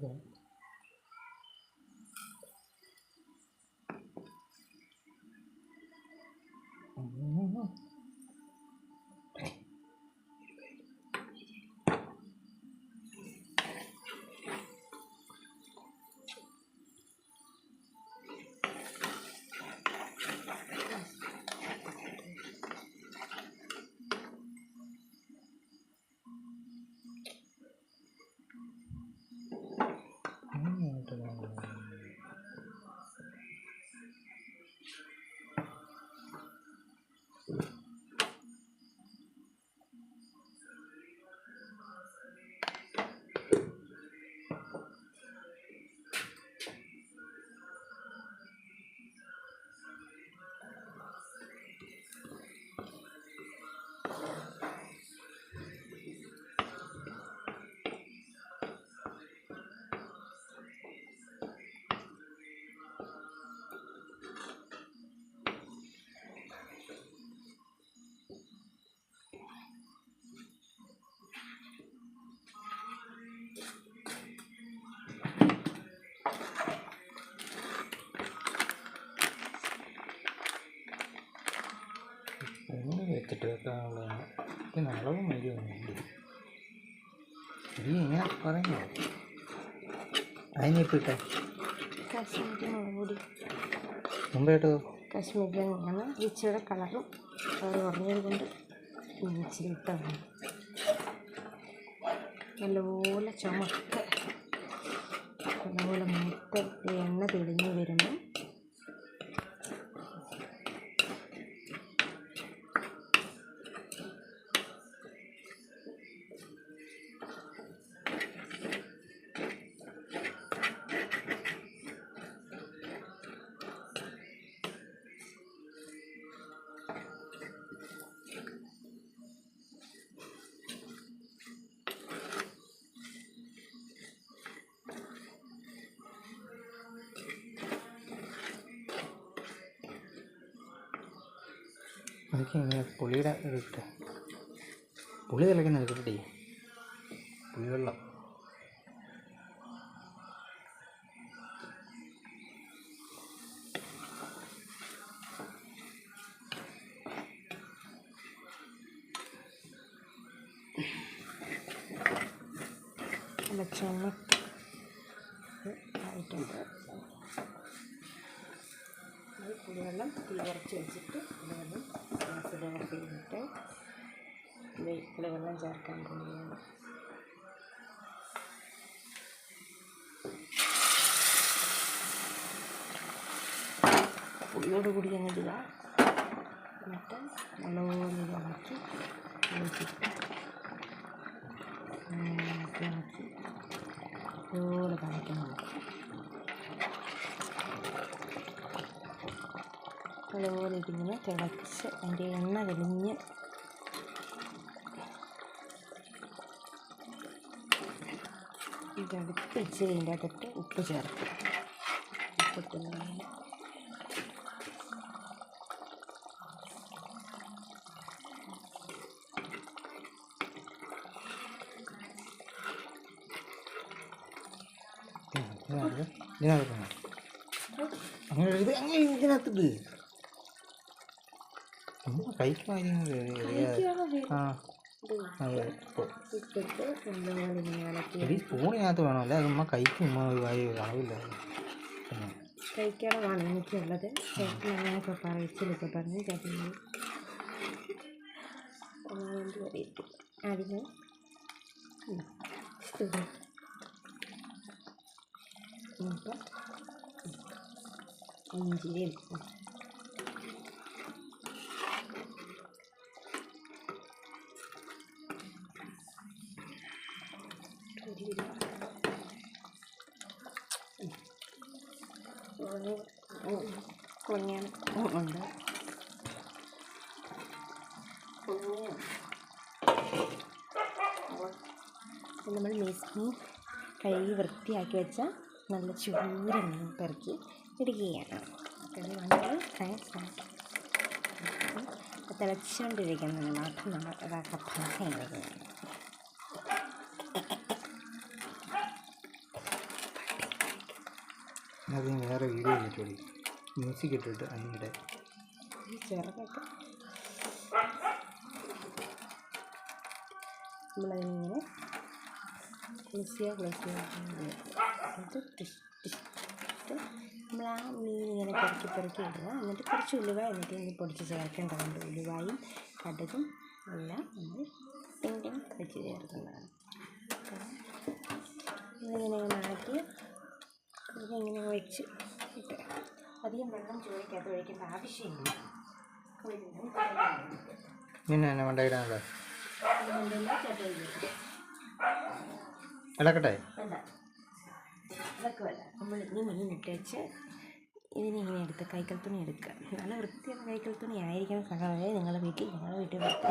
അതെ വെച്ചിട്ട് വെക്കാനുള്ളതാണ് പിന്നെ അളവ് മതിയൊന്നുമില്ല നീ ഇങ്ങനെ പറയുന്നു. അതിനിപ്പോൾ ഇട്ടെ. കാശ്മീരി മുളകുപൊടി. മുമ്പേ ഇട്ടോ കാശ്മീരി മുളകാണ് ഇച്ചിയുടെ കളറും കളർ കുറഞ്ഞത് കൊണ്ട് ഇച്ചിരി ഇട്ടതാണ് നല്ലപോലെ ചുമക്ക്. നല്ലപോലെ മൂത്ത് എണ്ണ തെളിഞ്ഞ് വരുമ്പം എനിക്ക് ഇങ്ങനെ പുളിയുടെ ഇതിട്ട് പുളി തിളയ്ക്കുന്ന എടുത്തിട്ടേ പുളിവെള്ളം ചുമക്ക് ആയിട്ടുണ്ട്. പുളിവെള്ളം പുളി കുറച്ച് വെച്ചിട്ട് പുളിവെള്ളം ഗ്യാസ് ഓഫ് ചെയ്തിട്ട് ഇത് പുളിവെള്ളം ചേർക്കാൻ പോവുകയാണ് പുളിയോട് കൂടി അങ്ങ് ഇടുക എന്നിട്ട് നല്ലപോലെ ഇളക്കി ഒഴിച്ചിട്ട് ഇളക്കി ഇളക്കി അതുപോലെ തിളയ്ക്കണം അതുപോലെ ഇതിങ്ങനെ തിളച്ച് അതിന്റെ എണ്ണ തെളിഞ്ഞ് ഇതെടുത്ത് ഇച്ചിരി ഇതിന്റെ അകത്തിട്ട് ഉപ്പ് ചേർക്കും. കഴിഞ്ഞ് ഇതിനകത്ത് അങ്ങനെ എഴുതി ഇതിനകത്തിട്ട് നമ്മൾ കഴിക്കുമായിരുന്നു ആ. അതെ. എടി സ്പൂണിനകത്ത് വേണം. അല്ലേ? അത് ഉമ്മ കഴിക്കും. ഉമ്മ ഒരു അളവില്ല. കഴിക്കാനുള്ളതാണ് എനിക്കുള്ളത്. ചേട്ടൻ അങ്ങനെയൊക്കെ പറയിച്ചിലൊക്കെ പറഞ്ഞ് ചേട്ടൻ അതിന് ഇഞ്ചിയും ഉണ്ട്. നമ്മൾ മിസ് കഴുകി വൃത്തിയാക്കി വെച്ച നല്ല ചൂര മീൻ പെറുക്കി ഇടുകയാണ്. അത് നമ്മൾ തിളച്ചുകൊണ്ടിരിക്കുന്നത് മാത്രം നമ്മൾ അത് വേറെ വീഡിയോ ഇട്ടിട്ടുള്ളൂ മ്യൂസിക് ഇട്ടിട്ട് അതിനിടെ ചെറുതൊക്കെ. നമ്മൾ ആ മീൻ ഇങ്ങനെ പെറുക്കി പെറുക്കി ഇടുക. എന്നിട്ട് കുറച്ച് ഉലുവ എന്നിട്ട് ഇനി പൊടിച്ച് ചേർക്കേണ്ടതുണ്ട് ഉലുവായും കടുകും എല്ലാം നമ്മൾ പിണ്ടും വെച്ച് ചേർക്കുന്നതാണ് ഇങ്ങനെ മാറ്റി ഇതിങ്ങനെ ഒഴിച്ച് ഇട്ട് അധികം വെള്ളം ചോദിക്കാതെ ഒഴിക്കേണ്ട ആവശ്യമില്ല. ചേട്ടൻ ഒഴിക്കും. ഇളക്കട്ടെ? നമ്മൾ മീൻ ഇട്ട് വെച്ച് ഇതിനിങ്ങനെ എടുത്ത് കൈക്കൽ തുണി എടുക്കുക. നല്ല വൃത്തിയുള്ള കൈക്കൽ തുണി ആയിരിക്കണം സഹോദരേ നിങ്ങളുടെ വീട്ടിൽ ഞങ്ങളുടെ വീട്ടിൽ വൃത്തി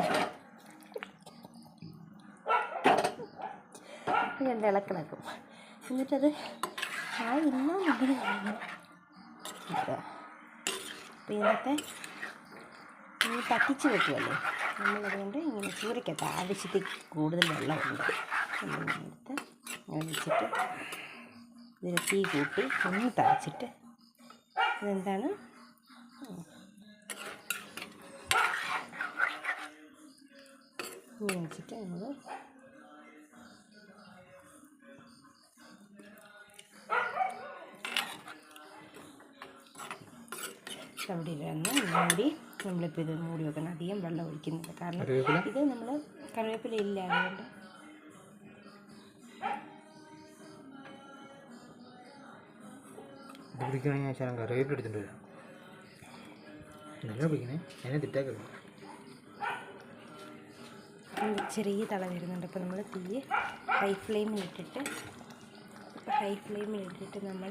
ഇളക്കിളക്കും എന്നിട്ടത് ആ ഇല്ലാന്നുണ്ടെങ്കിൽ ഇടുക അപ്പോൾ ഇതിനകത്തെ ഈ പറ്റിച്ച് വെക്കുമല്ലോ നമ്മളതുകൊണ്ട് ഇങ്ങനെ ചൂരയ്ക്കകത്ത് ആവശ്യത്തിൽ കൂടുതൽ വെള്ളമുണ്ട്. നമ്മളിങ്ങനെ എടുത്ത് ഒഴിച്ചിട്ട് ഇതിന് തീ കൂട്ടി ഒന്ന് തളച്ചിട്ട് ഇതെന്താണ്? ഇങ്ങനെ വെച്ചിട്ട് നമ്മൾ ചവിടിയിലൊന്ന് മൂടി നമ്മളിപ്പോൾ ഇത് മൂടി വെക്കണം. അധികം വെള്ളം ഒഴിക്കുന്നില്ല. കാരണം ഇത് നമ്മൾ കറിവേപ്പില ഇല്ല അതുകൊണ്ട്. ഇത് പിടിക്കണമെങ്കിൽ ഞാൻ ശരം കറിവേപ്പില എടുത്തിട്ട് വരാം. നല്ല പിടിക്കണേ എന്നെ ചെറിയ തള വരുന്നുണ്ട്. അപ്പോൾ നമ്മൾ തീ ഹൈ ഫ്ലെയിമിൽ ഇട്ടിട്ട് ഹൈ ഫ്ലെയിമിൽ ഇട്ടിട്ട് നമ്മൾ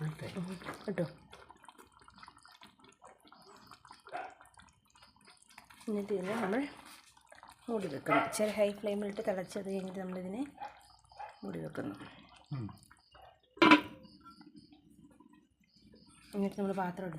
കേട്ടോ. എന്നിട്ട് ഇതിനെ നമ്മൾ മൂടി വെക്കണം. ചെറിയ ഹൈ ഫ്ലെയിമിലിട്ട് തിളച്ചത് കഴിഞ്ഞിട്ട് നമ്മളിതിനെ മൂടി വെക്കുന്നു. എന്നിട്ട് നമ്മൾ പാത്രം എടുത്ത്